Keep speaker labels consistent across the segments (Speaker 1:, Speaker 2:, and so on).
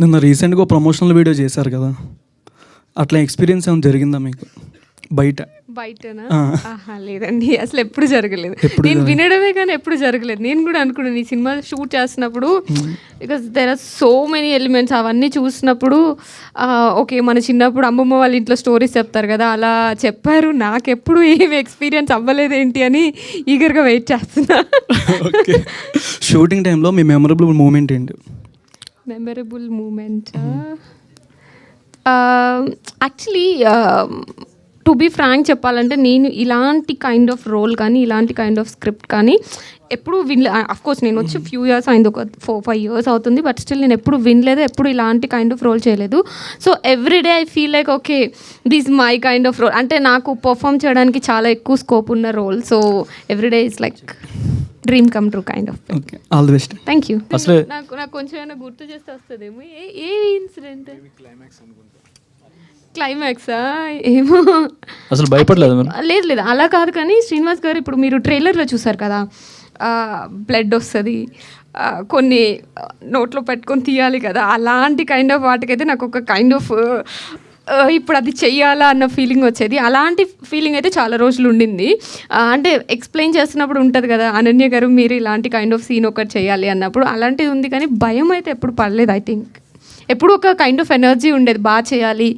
Speaker 1: నిన్న రీసెంట్గా promotional video చేశారు కదా. అట్లా ఎక్స్పీరియన్స్ ఏమైనా జరిగిందా మీకు? బయట.
Speaker 2: బయటనా? లేదండి. అసలు ఎప్పుడు జరగలేదు. నేను. వినడమే కానీ ఎప్పుడు జరగలేదు. నేను కూడా అనుకున్నాను ఈ సినిమా షూట్ చేస్తున్నప్పుడు because there are so many elements అవన్నీ చూసినప్పుడు ఓకే మన చిన్నప్పుడు అమ్మమ్మ వాళ్ళ ఇంట్లో స్టోరీస్ చెప్తారు కదా అలా చెప్పారు. నాకెప్పుడు ఏమి ఎక్స్పీరియన్స్ అవ్వలేదు ఏంటి అని ఈగర్గా వెయిట్ చేస్తున్నా.
Speaker 1: షూటింగ్ టైంలో మీ మెమరబుల్ మూమెంట్ ఏంటి?
Speaker 2: Memorable moment actually to be frank చెప్పాలంటే నేను ఇలాంటి కైండ్ ఆఫ్ రోల్ కానీ ఇలాంటి కైండ్ ఆఫ్ స్క్రిప్ట్ కానీ ఎప్పుడు వినలే కోర్స్ నేను వచ్చి ఫ్యూ ఇయర్స్ అయింది ఒక ఫోర్ ఫైవ్ ఇయర్స్ అవుతుంది బట్ స్టిల్ నేను ఎప్పుడు వినలేదు ఎప్పుడు ఇలాంటి కైండ్ ఆఫ్ రోల్ చేయలేదు. So everyday I feel like okay this my kind of role అంటే నాకు పర్ఫామ్ చేయడానికి చాలా ఎక్కువ స్కోప్ ఉన్న role so everyday is like dream come true kind of
Speaker 1: okay all the best
Speaker 2: thank you
Speaker 3: అసలే
Speaker 2: నాకు నాకు కొంచెం ఏమైనా గుర్తు చేస్తే వస్తుందేమో. ఏ ఏ ఇన్సిడెంట్ క్లైమాక్సా ఏమో.
Speaker 3: అసలు భయపడలేదు
Speaker 2: లేదు లేదు. అలా కాదు కానీ శ్రీనివాస్ గారు ఇప్పుడు మీరు ట్రైలర్లో చూసారు కదా బ్లడ్ వస్తుంది. కొన్ని నోట్లో పెట్టుకొని తీయాలి కదా. అలాంటి కైండ్ ఆఫ్ వాటికైతే నాకు ఒక కైండ్ ఆఫ్ ఇప్పుడు అది చెయ్యాలా అన్న ఫీలింగ్ వచ్చేది. అలాంటి ఫీలింగ్ అయితే చాలా రోజులు ఉండింది. అంటే ఎక్స్ప్లెయిన్ చేస్తున్నప్పుడు ఉంటుంది కదా అనన్య గారు మీరు ఇలాంటి కైండ్ ఆఫ్ సీన్ ఒకటి చేయాలి అన్నప్పుడు అలాంటిది ఉంది కానీ భయం అయితే ఎప్పుడు పడలేదు ఐ థింక్ ఎప్పుడు ఒక కైండ్ ఆఫ్ ఎనర్జీ ఉండేది బాగా చేయాలి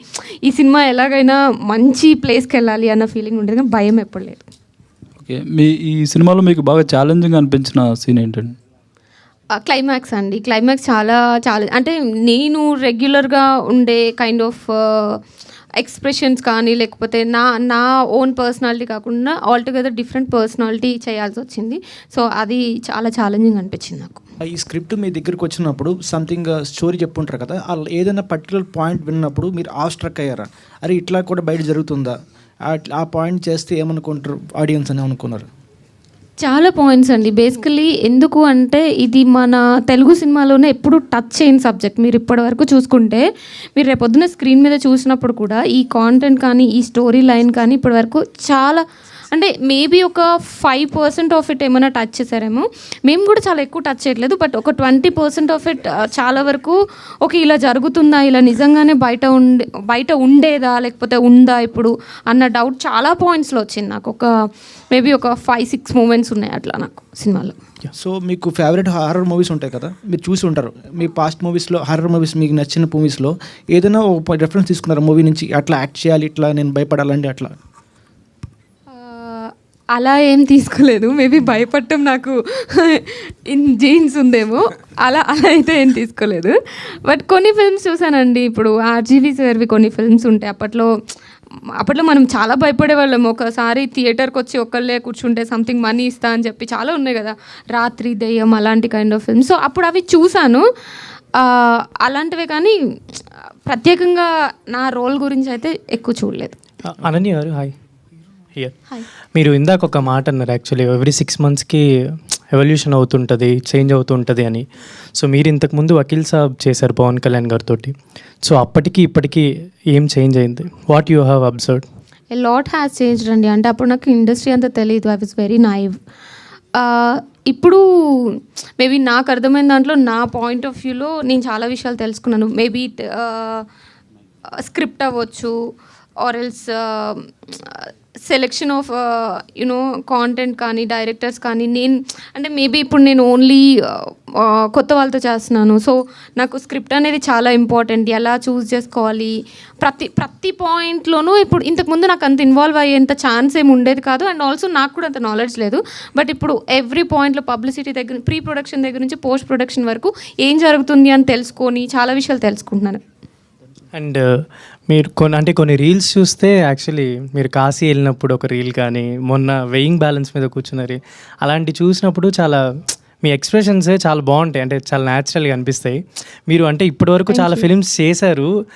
Speaker 2: ఈ సినిమా ఎలాగైనా మంచి ప్లేస్కి వెళ్ళాలి అన్న ఫీలింగ్ ఉండేది కానీ భయం ఎప్పుడు లేదు.
Speaker 3: ఓకే మీ ఈ సినిమాలో మీకు బాగా ఛాలెంజింగ్ అనిపించిన సీన్ ఏంటండి?
Speaker 2: క్లైమాక్స్ అండి. క్లైమాక్స్ చాలా చాలా అంటే నేను రెగ్యులర్గా ఉండే కైండ్ ఆఫ్ ఎక్స్ప్రెషన్స్ కానీ లేకపోతే నా నా ఓన్ పర్సనాలిటీ కాకుండా ఆల్టుగెదర్ డిఫరెంట్ పర్సనాలిటీ చేయాల్సి వచ్చింది. సో అది చాలా ఛాలెంజింగ్ అనిపించింది నాకు.
Speaker 4: ఈ స్క్రిప్ట్ మీ దగ్గరికి వచ్చినప్పుడు సంథింగ్ స్టోరీ చెప్పుంటారు కదా ఏదైనా పర్టికులర్ పాయింట్ విన్నప్పుడు మీరు ఆస్ట్రక్ అయ్యారా? అరే ఇట్లా కూడా బయట జరుగుతుందా? ఆ పాయింట్ చేస్తే ఏమనుకుంటారు? ఆడియన్స్ అని అనుకున్నారు
Speaker 2: చాలా పాయింట్స్ అండి. బేసికలీ ఎందుకు అంటే ఇది మన తెలుగు సినిమాలోనే ఎప్పుడు టచ్ చేయని సబ్జెక్ట్ మీరు ఇప్పటి వరకు చూసుకుంటే మీరు రేపొద్దున స్క్రీన్ మీద చూసినప్పుడు కూడా ఈ కాంటెంట్ కానీ ఈ స్టోరీ లైన్ కానీ ఇప్పటి వరకు చాలా అంటే మేబీ ఒక ఫైవ్ పర్సెంట్ ఆఫ్ ఇట్ ఏమైనా టచ్ చేశారేమో. మేము కూడా చాలా ఎక్కువ టచ్ చేయట్లేదు బట్ ఒక ట్వంటీ పర్సెంట్ ఆఫ్ ఇట్ చాలా వరకు ఓకే ఇలా జరుగుతుందా ఇలా నిజంగానే బయట ఉండే బయట ఉండేదా లేకపోతే ఉందా ఇప్పుడు అన్న డౌట్ చాలా పాయింట్స్లో వచ్చింది నాకు. ఒక మేబీ ఒక ఫైవ్ సిక్స్ మూమెంట్స్ ఉన్నాయి అట్లా నాకు సినిమాలో.
Speaker 4: సో మీకు ఫేవరెట్ హారర్ మూవీస్ ఉంటాయి కదా? మీరు చూసి ఉంటారు. మీ పాస్ట్ మూవీస్లో హారర్ మూవీస్ మీకు నచ్చిన మూవీస్లో ఏదైనా ఒక రెఫరెన్స్ తీసుకున్నారు మూవీ నుంచి అట్లా యాక్ట్ చేయాలి ఇట్లా నేను భయపడాలండి అట్లా.
Speaker 2: అలా ఏం తీసుకోలేదు. మేబీ భయపడటం నాకు ఇన్ జీన్స్ ఉందేమో. అలా అలా అయితే ఏం తీసుకోలేదు. బట్ కొన్ని ఫిల్మ్స్ చూసానండి. ఇప్పుడు ఆర్జీవీ సార్వి కొన్ని ఫిల్మ్స్ ఉంటాయి అప్పట్లో అప్పట్లో మనం చాలా భయపడే వాళ్ళం ఒకసారి థియేటర్కి వచ్చి ఒక్కళ్ళే కూర్చుంటే సంథింగ్ మనీ ఇస్తా అని చెప్పి చాలా ఉన్నాయి కదా. రాత్రి దెయ్యం అలాంటి కైండ్ ఆఫ్ ఫిల్మ్స్ సో అప్పుడు అవి చూశాను అలాంటివే కానీ ప్రత్యేకంగా నా రోల్ గురించి అయితే ఎక్కువ చూడలేదు.
Speaker 5: అనన్య గారు హాయ్. హియర్ మీరు ఇందాక ఒక మాట అన్నారు యాక్చువల్లీ ఎవ్రీ సిక్స్ మంత్స్కి ఎవల్యూషన్ అవుతుంటుంది చేంజ్ అవుతుంటుంది అని. సో మీరు ఇంతకుముందు వకీల్ సాబ్ చేశారు పవన్ కళ్యాణ్ గారితో సో అప్పటికి ఇప్పటికి ఏం చేంజ్ అయింది? What you have observe
Speaker 2: a lot has changed అండి అంటే అప్పుడు నాకు ఇండస్ట్రీ అంతా తెలియదు ఐ వాజ్ వెరీ నైవ్ ఇప్పుడు మేబీ నాకు అర్థమైన దాంట్లో నా పాయింట్ ఆఫ్ వ్యూలో నేను చాలా విషయాలు తెలుసుకున్నాను. మేబీ స్క్రిప్ట్ అవ్వచ్చు or else selection of you know content కానీ డైరెక్టర్స్ కానీ నేను అంటే మేబీ ఇప్పుడు నేను ఓన్లీ uh, uh, కొత్త వాళ్ళతో చేస్తున్నాను. సో నాకు స్క్రిప్ట్ అనేది చాలా ఇంపార్టెంట్ ఎలా చూస్ చేసుకోవాలి? ప్రతి ప్రతి పాయింట్లోనూ ఇప్పుడు ఇంతకుముందు నాకు అంత ఇన్వాల్వ్ అయ్యేంత ఛాన్స్ ఏమి ఉండేది కాదు. అండ్ ఆల్సో నాకు కూడా అంత నాలెడ్జ్ లేదు. బట్ ఇప్పుడు ఎవ్రీ పాయింట్లో పబ్లిసిటీ దగ్గర ప్రీ ప్రొడక్షన్ దగ్గర నుంచి పోస్ట్ ప్రొడక్షన్ వరకు ఏం జరుగుతుంది అని తెలుసుకొని చాలా విషయాలు తెలుసుకుంటున్నాను.
Speaker 5: అండ్ మీరు కొన్ని అంటే కొన్ని రీల్స్ చూస్తే యాక్చువల్లీ మీరు కాశీ వెళ్ళినప్పుడు ఒక రీల్ కానీ మొన్న వెయింగ్ బ్యాలెన్స్ మీద కూర్చున్నారు అలాంటి చూసినప్పుడు చాలా మీ ఎక్స్ప్రెషన్స్ చాలా బాగుంటాయి. అంటే చాలా న్యాచురల్గా అనిపిస్తాయి. మీరు అంటే ఇప్పటివరకు చాలా ఫిలిమ్స్ చేశారు.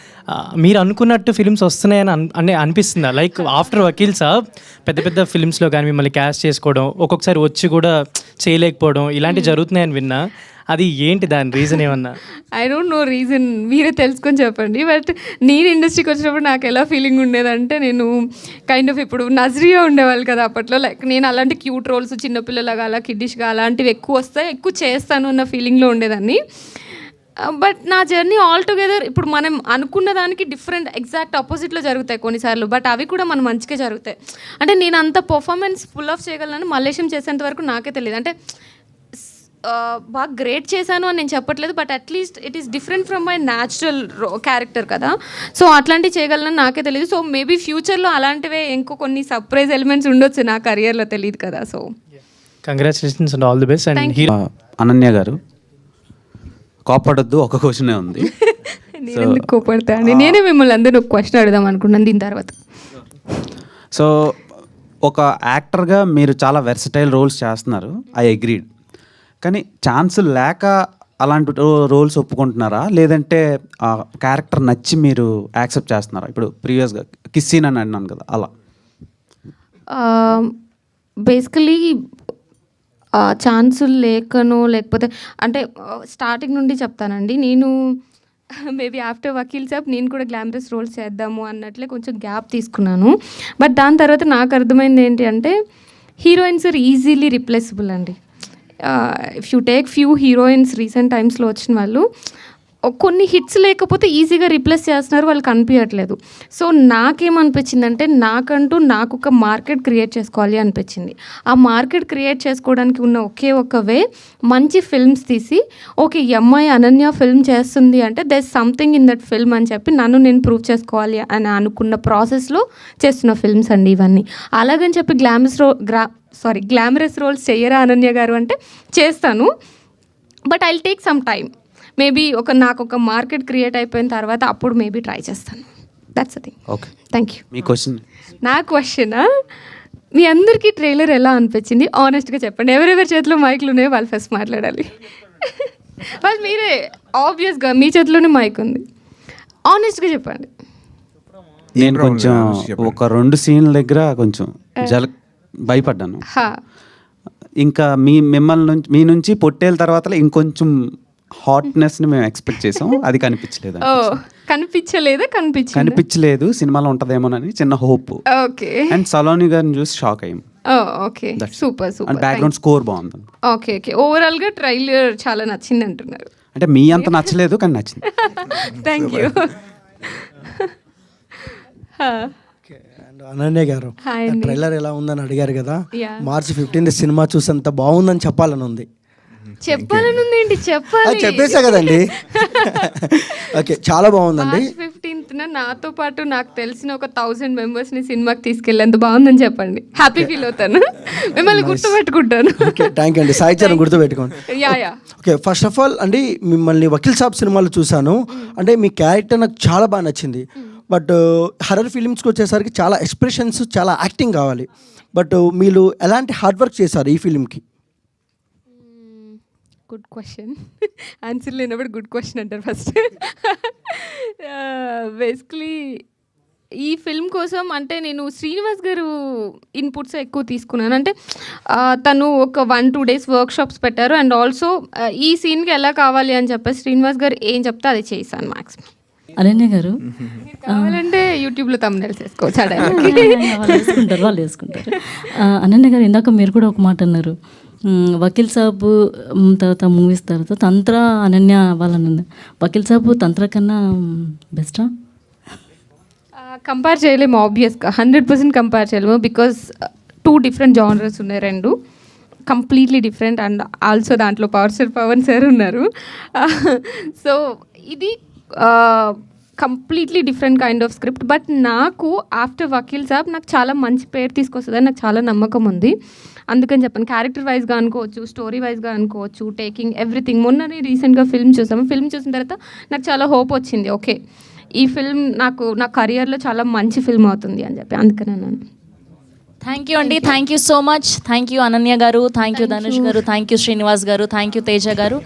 Speaker 5: మీరు అనుకున్నట్టు ఫిలిమ్స్ వస్తున్నాయని అన్ అనిపిస్తుందా? లైక్ ఆఫ్టర్ వకీల్ సాబ్ పెద్ద పెద్ద ఫిలిమ్స్లో కానీ మిమ్మల్ని క్యాస్ట్ చేసుకోవడం ఒక్కొక్కసారి వచ్చి కూడా చేయలేకపోవడం ఇలాంటివి జరుగుతున్నాయని విన్నా. అది ఏంటి దాని రీజన్ ఏమన్నా?
Speaker 2: ఐ డోంట్ నో రీజన్ మీరే తెలుసుకొని చెప్పండి. బట్ నేను ఇండస్ట్రీకి వచ్చినప్పుడు నాకు ఎలా ఫీలింగ్ ఉండేదంటే నేను కైండ్ ఆఫ్ ఇప్పుడు నజరియా ఉండేవాళ్ళు కదా అప్పట్లో. లైక్ నేను అలాంటి క్యూట్ రోల్స్ చిన్నపిల్లలగా అలా కిడ్డిష్గా అలాంటివి ఎక్కువ వస్తాయి ఎక్కువ చేస్తాను అన్న ఫీలింగ్లో ఉండేదాన్ని. Uh, బట్ నా జర్నీ ఆల్ టుగెదర్ ఇప్పుడు మనం అనుకున్న దానికి డిఫరెంట్ ఎగ్జాక్ట్ ఆపోజిట్లో జరుగుతాయి కొన్నిసార్లు. బట్ అవి కూడా మన మంచిగా జరుగుతాయి. అంటే నేను అంత పర్ఫార్మెన్స్ ఫుల్ ఆఫ్ చేయగలను మలేషియం చేసేంత వరకు నాకే తెలియదు. అంటే బాగా గ్రేట్ చేశాను అని నేను చెప్పట్లేదు but at least it is different from my natural character కదా. సో అట్లాంటివి చేయగలను నాకే తెలియదు సో మేబీ ఫ్యూచర్లో అలాంటివే ఇంకో కొన్ని సర్ప్రైజ్ ఎలిమెంట్స్ ఉండొచ్చు నా కెరియర్లో తెలియదు కదా so.
Speaker 5: Congratulations and all the best and
Speaker 6: Ananya గారు కోపడద్దు ఒక క్వశ్చనే ఉంది.
Speaker 2: నేను ఎందుకు కోపడతాను నేనే మిమ్మల్ని అందరూ ఒక క్వశ్చన్ అడుగుదాం అనుకున్నాను దీని తర్వాత.
Speaker 6: సో ఒక యాక్టర్గా మీరు చాలా వెర్సటైల్ రోల్స్ చేస్తున్నారు. ఐ అగ్రీడ్ కానీ ఛాన్స్ లేక అలాంటి రోల్స్ ఒప్పుకుంటున్నారా? లేదంటే ఆ క్యారెక్టర్ నచ్చి మీరు యాక్సెప్ట్ చేస్తున్నారా? ఇప్పుడు ప్రీవియస్గా కిస్సీన్ అని అన్నాను కదా అలా.
Speaker 2: బేసికలీ ఛాన్సులు లేకనో లేకపోతే అంటే స్టార్టింగ్ నుండి చెప్తానండి. నేను మేబీ ఆఫ్టర్ వకీల్ సాబ్ నేను కూడా గ్లామరస్ రోల్స్ చేద్దాము అన్నట్లే కొంచెం గ్యాప్ తీసుకున్నాను. బట్ దాని తర్వాత నాకు అర్థమైంది ఏంటి అంటే హీరోయిన్స్ ఈజీలీ రిప్లేసబుల్ అండి. If you take few heroines recent టైమ్స్లో వచ్చిన వాళ్ళు కొన్ని హిట్స్ లేకపోతే ఈజీగా రిప్లేస్ చేస్తున్నారు వాళ్ళు కనిపించట్లేదు. సో నాకేమనిపించిందంటే నాకంటూ నాకు ఒక మార్కెట్ క్రియేట్ చేసుకోవాలి అనిపించింది. ఆ మార్కెట్ క్రియేట్ చేసుకోవడానికి ఉన్న ఒకే ఒక వే మంచి ఫిల్మ్స్ తీసి ఓకే ఎంఐ అమ్మాయి అనన్య ఫిల్మ్ చేస్తుంది అంటే they something in that film అని చెప్పి నన్ను నేను ప్రూవ్ చేసుకోవాలి అని అనుకున్న ప్రాసెస్లో చేస్తున్న ఫిల్మ్స్ అండి ఇవన్నీ. అలాగని చెప్పి గ్లామరస్ రో గ్రా సారీ గ్లామరస్ రోల్స్ చేయరా అనన్య గారు అంటే చేస్తాను. But I'll take some time maybe ఒక నాకు ఒక మార్కెట్ క్రియేట్ అయిపోయిన తర్వాత అప్పుడు మేబీ ట్రై చేస్తాను. That's a thing
Speaker 6: okay
Speaker 2: thank you
Speaker 6: me question
Speaker 2: నా క్వశ్చన్ మీ అందరికీ ట్రైలర్ ఎలా అనిపించింది? ఆనెస్ట్గా చెప్పండి. ఎవరెవరి చేతిలో మైక్లు ఉన్నాయో వాళ్ళు ఫస్ట్ మాట్లాడాలి. వాళ్ళు మీరే ఆబ్వియస్గా మీ చేతిలోనే మైక్ ఉంది. ఆనెస్ట్గా చెప్పండి.
Speaker 6: నేను కొంచెం ఒక రెండు సీన్ల దగ్గర కొంచెం జల భయపడ్డాను.
Speaker 2: హా.
Speaker 6: ఇంకా మీ మిమ్మల్ని నుంచి మీ నుంచి పొట్టేల తర్వాత ఇంకొంచెం హాట్నెస్ని మేము ఎక్స్పెక్ట్ చేసాం. అది కనిపించలేదు
Speaker 2: ఓ కనిపించలేదా? కనిపించింది?
Speaker 6: కనిపించలేదు. సినిమాలో ఉంటదేమోనని చిన్న హోప్.
Speaker 2: ఓకే.
Speaker 6: అండ్ సలోని గారిని చూసి షాక్ అయ్యాం.
Speaker 2: Okay. Super
Speaker 6: and
Speaker 2: super.
Speaker 6: Background score బాగుంది.
Speaker 2: Okay okay. ఓవరాల్గా ట్రైలర్ చాలా నచ్చింది అంటున్నారు.
Speaker 6: అంటే మీ అంత నచ్చలేదు కానీ నచ్చింది.
Speaker 2: థ్యాంక్ యూ
Speaker 7: అండ్ అనన్య గారు
Speaker 2: హాయ్ అండి.
Speaker 7: ట్రైలర్ ఎలా ఉందని అడిగారు కదా.
Speaker 2: Yeah.
Speaker 7: మార్చి ఫిఫ్టీన్త్ సినిమా చూసేంత బాగుందని చెప్పాలని ఉంది.
Speaker 2: చెప్పాలని ఉందేంటి? చెప్పాలి.
Speaker 7: చెప్పేసా కదండి. ఓకే చాలా బాగుందండి.
Speaker 2: ఫిఫ్టీన్త్ నాతో పాటు నాకు తెలిసిన ఒక థౌసండ్ మెంబర్స్ని సినిమాకి తీసుకెళ్ళేంత బాగుందని చెప్పండి. హ్యాపీ ఫీల్ అవుతాను. మిమ్మల్ని గుర్తుపెట్టుకుంటాను.
Speaker 7: ఓకే థ్యాంక్ యూ అండి. చరణ్ గుర్తుపెట్టుకోండి.
Speaker 2: Yeah yeah
Speaker 7: okay first of all అండి మిమ్మల్ని వకీల్ సాబ్ సినిమాలో చూశాను. అంటే మీ క్యారెక్టర్ నాకు చాలా బాగా నచ్చింది. బట్ హర్రర్ ఫిలిమ్స్కి వచ్చేసరికి చాలా ఎక్స్ప్రెషన్స్ చాలా యాక్టింగ్ కావాలి. బట్ మీరు ఎలాంటి హార్డ్ వర్క్ చేశారు ఈ ఫిలింకి
Speaker 2: గుడ్ క్వశ్చన్ ఆన్సర్ లేనప్పుడు గుడ్ క్వశ్చన్ అంటారు ఫస్ట్ బేసిక్లీ ఈ ఫిల్మ్ కోసం అంటే నేను శ్రీనివాస్ గారు ఇన్పుట్స్ ఎక్కువ తీసుకున్నాను. అంటే ఆ, తను ఒక one two days work shops పెట్టారు అండ్ ఆల్సో ఈ సీన్కి ఎలా కావాలి అని చెప్పేసి శ్రీనివాస్ గారు ఏం చెప్తే అది చేశాను మ్యాక్సిమం
Speaker 8: అనన్య గారు?
Speaker 2: కావాలంటే యూట్యూబ్లో తమ్నెల్స్ వేసుకోవచ్చు.
Speaker 8: వాళ్ళు వేసుకుంటారు వాళ్ళు వేసుకుంటారు. అనన్య గారు ఇందాక మీరు కూడా ఒక మాట అన్నారు. వకీల్ సాబ్ తర్వాత మూవీస్ తర్వాత తంత్ర అనన్య వాళ్ళని ఉంది. వకీల్ సాబ్ తంత్ర కన్నా బెస్టా?
Speaker 2: కంపేర్ చేయలేము ఆబ్వియస్గా హండ్రెడ్ పర్సెంట్ కంపేర్ చేయలేము బికాస్ టూ డిఫరెంట్ జానర్స్ ఉన్నాయి రెండు. కంప్లీట్లీ డిఫరెంట్ అండ్ ఆల్సో దాంట్లో పవర్ సార్ పవన్ సార్ ఉన్నారు. సో ఇది completely different kind of script but నాకు ఆఫ్టర్ వకీల్ సాబ్ నాకు చాలా మంచి పేరు తీసుకొస్తుందని నాకు చాలా నమ్మకం ఉంది. అందుకని చెప్పాను. క్యారెక్టర్ వైజ్గా అనుకోవచ్చు స్టోరీ వైజ్గా అనుకోవచ్చు టేకింగ్ ఎవ్రీథింగ్ మొన్ననే రీసెంట్గా ఫిల్మ్ చూసాము. ఫిల్మ్ చూసిన తర్వాత నాకు చాలా హోప్ వచ్చింది. ఓకే ఈ ఫిల్మ్ నాకు నా కెరియర్లో చాలా మంచి ఫిల్మ్ అవుతుంది అని చెప్పి అందుకని అన్నాను.
Speaker 9: థ్యాంక్ యూ అండి thank you so much thank you Ananya గారు. థ్యాంక్ యూ ధనుష్ గారు. థ్యాంక్ యూ శ్రీనివాస్ గారు. థ్యాంక్ యూ తేజ గారు.